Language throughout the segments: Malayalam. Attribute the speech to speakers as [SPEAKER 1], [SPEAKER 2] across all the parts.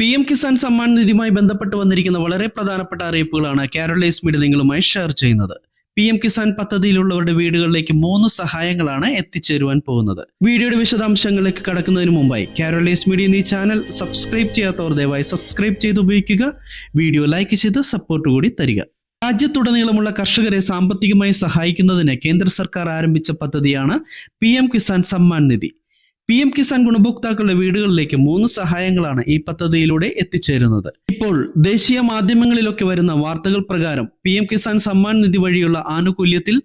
[SPEAKER 1] പി എം കിസാൻ സമ്മാൻ നിധിയുമായി ബന്ധപ്പെട്ട് വന്നിരിക്കുന്ന വളരെ പ്രധാനപ്പെട്ട അറിയിപ്പുകളാണ് കാരോളൈസ് മീഡിയ നിങ്ങളുമായി ഷെയർ ചെയ്യുന്നത്. പി എം കിസാൻ പദ്ധതിയിലുള്ളവരുടെ വീടുകളിലേക്ക് മൂന്ന് സഹായങ്ങളാണ് എത്തിച്ചേരുവാൻ പോകുന്നത്. വീഡിയോയുടെ വിശദാംശങ്ങളിലേക്ക് കടക്കുന്നതിന് മുമ്പായി കാരോളൈസ് മീഡിയ എന്നീ ചാനൽ സബ്സ്ക്രൈബ് ചെയ്യാത്തവർ ദയവായി സബ്സ്ക്രൈബ് ചെയ്ത് ഉപയോഗിക്കുക. വീഡിയോ ലൈക്ക് ചെയ്ത് സപ്പോർട്ട് കൂടി തരിക. രാജ്യത്തുടനീളമുള്ള കർഷകരെ സാമ്പത്തികമായി സഹായിക്കുന്നതിന് കേന്ദ്ര സർക്കാർ ആരംഭിച്ച പദ്ധതിയാണ് P M Kisan Samman Nidhi. P M Kisan ഗുണഭോക്താക്കളുടെ വീടുകളിലേക്ക് മൂന്ന് സഹായങ്ങളാണ് ഈ പദ്ധതിയിലൂടെ എത്തിച്ചേരുന്നത്. ഇപ്പോൾ ദേശീയ മാധ്യമങ്ങളിലൊക്കെ വരുന്ന വാർത്തകൾ പ്രകാരം പി എം കിസാൻ സമ്മാൻ നിധി വഴിയുള്ള ആനുകൂല്യത്തിൽ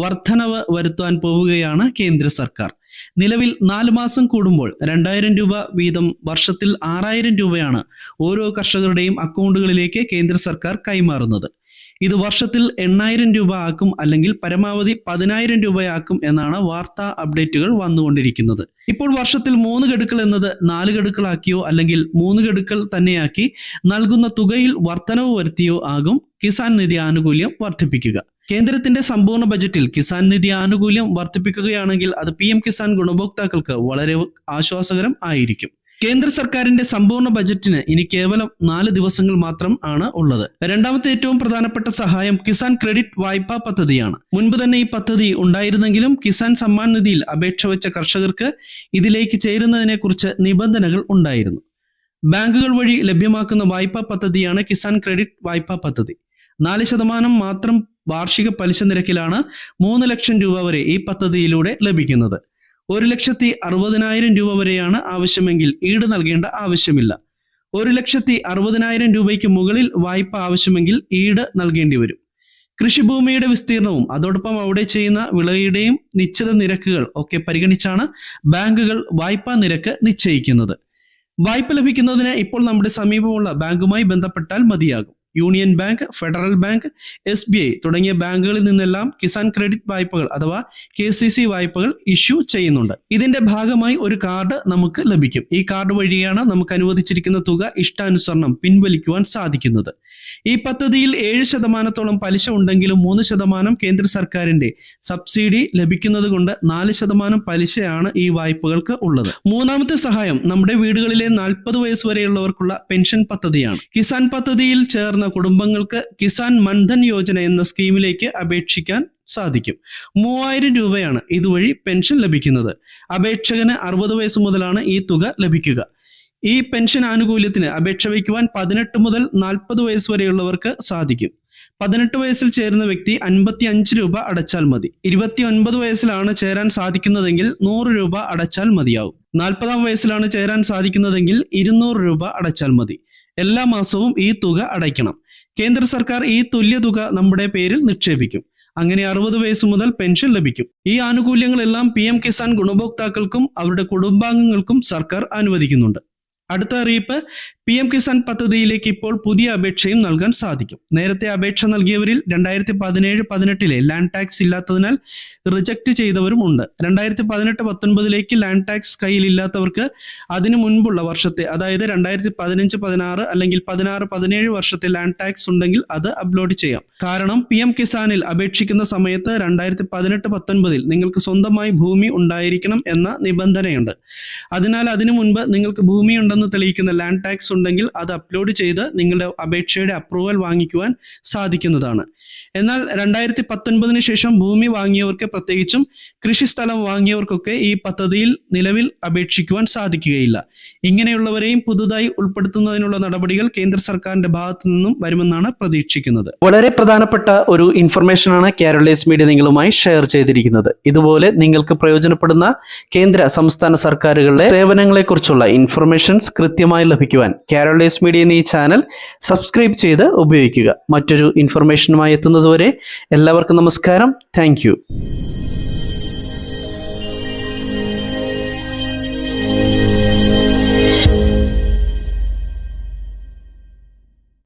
[SPEAKER 1] വർധനവ് വരുത്താൻ പോവുകയാണ് കേന്ദ്ര സർക്കാർ. നിലവിൽ നാല് മാസം കൂടുമ്പോൾ രണ്ടായിരം രൂപ വീതം വർഷത്തിൽ ആറായിരം രൂപയാണ് ഓരോ കർഷകരുടെയും അക്കൗണ്ടുകളിലേക്ക് കേന്ദ്ര സർക്കാർ കൈമാറുന്നത്. ഇത് വർഷത്തിൽ എണ്ണായിരം രൂപ ആക്കും അല്ലെങ്കിൽ പരമാവധി പതിനായിരം രൂപയാക്കും എന്നാണ് വാർത്താ അപ്ഡേറ്റുകൾ വന്നുകൊണ്ടിരിക്കുന്നത്. ഇപ്പോൾ വർഷത്തിൽ മൂന്ന് ഗഡുക്കൾ എന്നത് നാല് ഗഡുക്കളാക്കിയോ അല്ലെങ്കിൽ മൂന്ന് ഗഡുക്കൾ തന്നെയാക്കി നൽകുന്ന തുകയിൽ വർധനവ് വരുത്തിയോ ആകും കിസാൻ നിധി ആനുകൂല്യം വർദ്ധിപ്പിക്കുക. കേന്ദ്രത്തിന്റെ സമ്പൂർണ ബജറ്റിൽ കിസാൻ നിധി ആനുകൂല്യം വർദ്ധിപ്പിക്കുകയാണെങ്കിൽ അത് പി കിസാൻ ഗുണഭോക്താക്കൾക്ക് വളരെ ആശ്വാസകരം ആയിരിക്കും. കേന്ദ്ര സർക്കാരിന്റെ സമ്പൂർണ ബജറ്റിന് ഇനി കേവലം നാല് ദിവസങ്ങൾ മാത്രം ആണ് ഉള്ളത്. രണ്ടാമത്തെ ഏറ്റവും പ്രധാനപ്പെട്ട സഹായം കിസാൻ ക്രെഡിറ്റ് വായ്പാ പദ്ധതിയാണ്. മുൻപ് തന്നെ ഈ പദ്ധതി ഉണ്ടായിരുന്നെങ്കിലും കിസാൻ സമ്മാൻ നിധിയിൽ അപേക്ഷ വെച്ച കർഷകർക്ക് ഇതിലേക്ക് ചേരുന്നതിനെക്കുറിച്ച് നിബന്ധനകൾ ഉണ്ടായിരുന്നു. ബാങ്കുകൾ വഴി ലഭ്യമാക്കുന്ന വായ്പാ പദ്ധതിയാണ് കിസാൻ ക്രെഡിറ്റ് വായ്പാ പദ്ധതി. നാല് ശതമാനം മാത്രം വാർഷിക പലിശ നിരക്കിലാണ് മൂന്ന് ലക്ഷം രൂപ വരെ ഈ പദ്ധതിയിലൂടെ ലഭിക്കുന്നത്. ഒരു ലക്ഷത്തി അറുപതിനായിരം രൂപ വരെയാണ് ആവശ്യമെങ്കിൽ ഈട് നൽകേണ്ട ആവശ്യമില്ല. ഒരു ലക്ഷത്തി അറുപതിനായിരം രൂപയ്ക്ക് മുകളിൽ വായ്പ ആവശ്യമെങ്കിൽ ഈട് നൽകേണ്ടി വരും. കൃഷിഭൂമിയുടെ വിസ്തീർണവും അതോടൊപ്പം അവിടെ ചെയ്യുന്ന വിളയുടെയും നിശ്ചിത നിരക്കുകൾ ഒക്കെ പരിഗണിച്ചാണ് ബാങ്കുകൾ വായ്പാ നിരക്ക് നിശ്ചയിക്കുന്നത്. വായ്പ ലഭിക്കുന്നതിന് ഇപ്പോൾ നമ്മുടെ സമീപമുള്ള ബാങ്കുമായി ബന്ധപ്പെട്ടാൽ മതിയാകും. Union bank federal bank S B I തുടങ്ങിയ ബാങ്കുകളിൽ നിന്നെല്ലാം കിസാൻ ക്രെഡിറ്റ് വായ്പകൾ അഥവാ കെ സി സി വായ്പകൾ ഇഷ്യൂ ചെയ്യുന്നുണ്ട്. ഇതിന്റെ ഭാഗമായി ഒരു കാർഡ് നമുക്ക് ലഭിക്കും. ഈ കാർഡ് വഴിയാണ് നമുക്ക് അനുവദിച്ചിരിക്കുന്ന തുക ഇഷ്ടാനുസരണം പിൻവലിക്കുവാൻ സാധിക്കുന്നത്. ഈ പദ്ധതിയിൽ ഏഴ് ശതമാനത്തോളം പലിശ ഉണ്ടെങ്കിലും മൂന്ന് ശതമാനം കേന്ദ്ര സർക്കാരിന്റെ സബ്സിഡി ലഭിക്കുന്നത് കൊണ്ട് നാല് ശതമാനം പലിശയാണ് ഈ വായ്പകൾക്ക് ഉള്ളത്. മൂന്നാമത്തെ സഹായം നമ്മുടെ വീടുകളിലെ നാൽപ്പത് വയസ്സ് വരെയുള്ളവർക്കുള്ള പെൻഷൻ പദ്ധതിയാണ്. കിസാൻ പദ്ധതിയിൽ ചേർന്ന കുടുംബങ്ങൾക്ക് കിസാൻ മൻധൻ യോജന എന്ന സ്കീമിലേക്ക് അപേക്ഷിക്കാൻ സാധിക്കും. മൂവായിരം രൂപയാണ് ഇതുവഴി പെൻഷൻ ലഭിക്കുന്നത്. അപേക്ഷകന് അറുപത് വയസ്സ് മുതലാണ് ഈ തുക ലഭിക്കുക. ഈ പെൻഷൻ ആനുകൂല്യത്തിന് അപേക്ഷ വയ്ക്കുവാൻ പതിനെട്ട് മുതൽ നാൽപ്പത് വയസ്സ് വരെയുള്ളവർക്ക് സാധിക്കും. പതിനെട്ട് വയസ്സിൽ ചേരുന്ന വ്യക്തി അൻപത്തി അഞ്ച് രൂപ അടച്ചാൽ മതി. ഇരുപത്തി ഒൻപത് വയസ്സിലാണ് ചേരാൻ സാധിക്കുന്നതെങ്കിൽ നൂറ് രൂപ അടച്ചാൽ മതിയാവും. നാൽപ്പതാം വയസ്സിലാണ് ചേരാൻ സാധിക്കുന്നതെങ്കിൽ ഇരുന്നൂറ് രൂപ അടച്ചാൽ മതി. എല്ലാ മാസവും ഈ തുക അടയ്ക്കണം. കേന്ദ്ര സർക്കാർ ഈ തുല്യ തുക നമ്മുടെ പേരിൽ നിക്ഷേപിക്കും. അങ്ങനെ അറുപത് വയസ്സ് മുതൽ പെൻഷൻ ലഭിക്കും. ഈ ആനുകൂല്യങ്ങളെല്ലാം പി എം കിസാൻ ഗുണഭോക്താക്കൾക്കും അവരുടെ കുടുംബാംഗങ്ങൾക്കും സർക്കാർ അനുവദിക്കുന്നുണ്ട്. അടുത്ത അറിയിപ്പ് പി എം കിസാൻ പദ്ധതിയിലേക്ക് ഇപ്പോൾ പുതിയ അപേക്ഷയും നൽകാൻ സാധിക്കും. നേരത്തെ അപേക്ഷ നൽകിയവരിൽ രണ്ടായിരത്തി പതിനേഴ് പതിനെട്ടിലെ ലാൻഡ് ടാക്സ് ഇല്ലാത്തതിനാൽ റിജക്ട് ചെയ്തവരും ഉണ്ട്. രണ്ടായിരത്തി പതിനെട്ട് പത്തൊൻപതിലേക്ക് ലാൻഡ് ടാക്സ് കയ്യിലില്ലാത്തവർക്ക് അതിനു മുൻപുള്ള വർഷത്തെ അതായത് രണ്ടായിരത്തി പതിനഞ്ച് പതിനാറ് അല്ലെങ്കിൽ പതിനാറ് പതിനേഴ് വർഷത്തെ ലാൻഡ് ടാക്സ് ഉണ്ടെങ്കിൽ അത് അപ്ലോഡ് ചെയ്യാം. കാരണം പി എം കിസാനിൽ അപേക്ഷിക്കുന്ന സമയത്ത് രണ്ടായിരത്തി പതിനെട്ട് പത്തൊൻപതിൽ നിങ്ങൾക്ക് സ്വന്തമായി ഭൂമി ഉണ്ടായിരിക്കണം എന്ന നിബന്ധനയുണ്ട്. അതിനാൽ അതിനു മുൻപ് നിങ്ങൾക്ക് ഭൂമി ഉണ്ടെന്ന് തെളിയിക്കുന്ന ലാൻഡ് ടാക്സ് ഉണ്ടെങ്കിൽ അത് അപ്ലോഡ് ചെയ്ത് നിങ്ങളുടെ അപേക്ഷയുടെ അപ്രൂവൽ വാങ്ങിക്കുവാൻ സാധിക്കുന്നതാണ്. എന്നാൽ രണ്ടായിരത്തി പത്തൊൻപതിന് ശേഷം ഭൂമി വാങ്ങിയവർക്ക് പ്രത്യേകിച്ചും കൃഷിസ്ഥലം വാങ്ങിയവർക്കൊക്കെ ഈ പദ്ധതിയിൽ നിലവിൽ അപേക്ഷിക്കുവാൻ സാധിക്കുകയില്ല. ഇങ്ങനെയുള്ളവരെയും പുതുതായി ഉൾപ്പെടുത്തുന്നതിനുള്ള നടപടികൾ കേന്ദ്ര സർക്കാരിന്റെ ഭാഗത്തു നിന്നും വരുമെന്നാണ് പ്രതീക്ഷിക്കുന്നത്. വളരെ പ്രധാനപ്പെട്ട ഒരു ഇൻഫർമേഷൻ ആണ് കേരളീസ് മീഡിയ നിങ്ങളുമായി ഷെയർ ചെയ്തിരിക്കുന്നത്. ഇതുപോലെ നിങ്ങൾക്ക് പ്രയോജനപ്പെടുന്ന കേന്ദ്ര സംസ്ഥാന സർക്കാരുകളുടെ സേവനങ്ങളെക്കുറിച്ചുള്ള ഇൻഫർമേഷൻസ് കൃത്യമായി ലഭിക്കുവാൻ കേരളീസ് മീഡിയ എന്നീ ചാനൽ സബ്സ്ക്രൈബ് ചെയ്ത് ഉപയോഗിക്കുക. മറ്റൊരു ഇൻഫർമേഷനുമായി എത്തുന്നതുവരെ എല്ലാവർക്കും നമസ്കാരം. താങ്ക്